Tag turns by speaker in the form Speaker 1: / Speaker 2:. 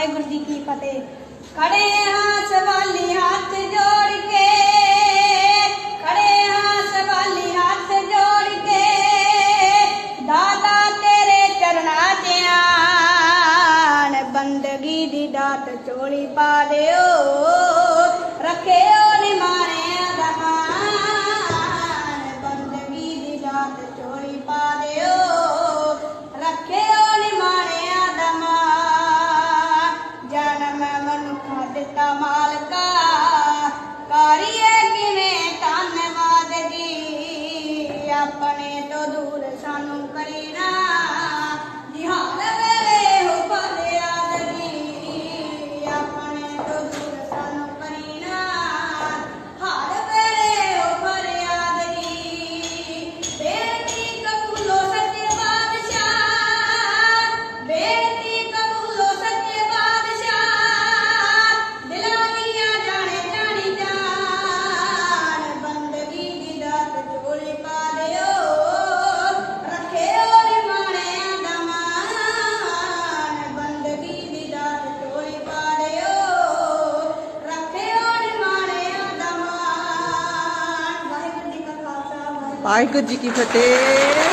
Speaker 1: ਵਾਹਿਗੁਰੂ ਜੀ ਕੀ ਫਤਿਹ। ਖੜੇ ਹਾਂ ਸਵਾਲੀ ਹੱਥ ਜੋੜ ਕੇ। ਖੜੇ ਹਾਂ ਸਵਾਲੀ ਹੱਥ ਜੋੜ ਕੇ। ਦਾਤਾ ਤੇਰੇ ਚਰਨਾਂ 'ਚ ਆਣ ਬੰਦਗੀ ਦੀ ਦਾਤ ਚੋਲੀ ਪਾ ਦਿਓ। ਰੱਖਿਓ ਨਿਮਾਣਿਆਂ ਦਾ ਮਾਣ ਬੰਦਗੀ ਦੀ ਦਾਤ ਚੋਲੀ ਪਾ ਦਿਓ। ਦਿੱਤਾ ਮਾਲਕਾ ਕਰੀਏ ਕਿਵੇਂ ਧੰਨਵਾਦ ਜੀ? ਆਪਣੇ ਤੋਂ ਦੂਰ ਸਾਨੂੰ
Speaker 2: ਵਾਹਿਗੁਰੂ ਜੀ ਕੀ ਫਤਿਹ।